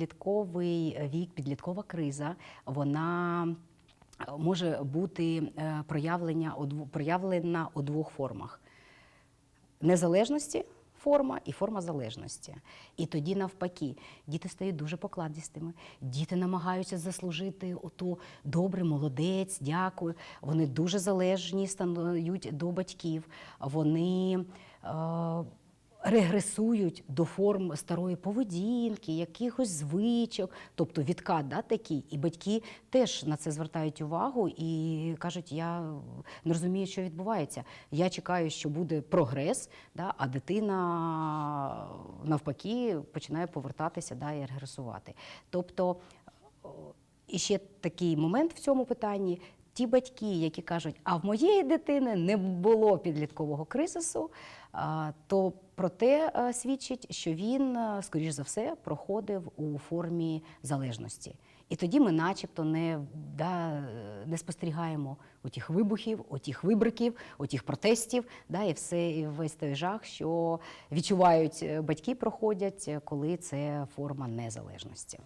підлітковий вік, підліткова криза, вона е, може бути е, проявлення проявлена у двох формах незалежності. Форма і форма залежності. І тоді, навпаки, діти стають дуже покладістими. Діти намагаються заслужити ото добре, молодець, дякую. Вони дуже залежні стають до батьків. Вони е, регресують до форм старої поведінки, якихось звичок, тобто відкат да, такий. І батьки теж на це звертають увагу і кажуть, я не розумію, що відбувається. Я чекаю, що буде прогрес, да, а дитина навпаки починає повертатися да, і регресувати. Тобто о, і ще такий момент в цьому питанні. Ті батьки, які кажуть, а в моєї дитини не було підліткового кризису, то про те е, свідчить, що він, е, скоріш за все, проходив у формі залежності. І тоді ми, начебто, не, да, не спостерігаємо отіх вибухів, отіх вибриків, отіх протестів, да, і все, і весь той жах, що відчувають е, батьки, проходять, коли це форма незалежності.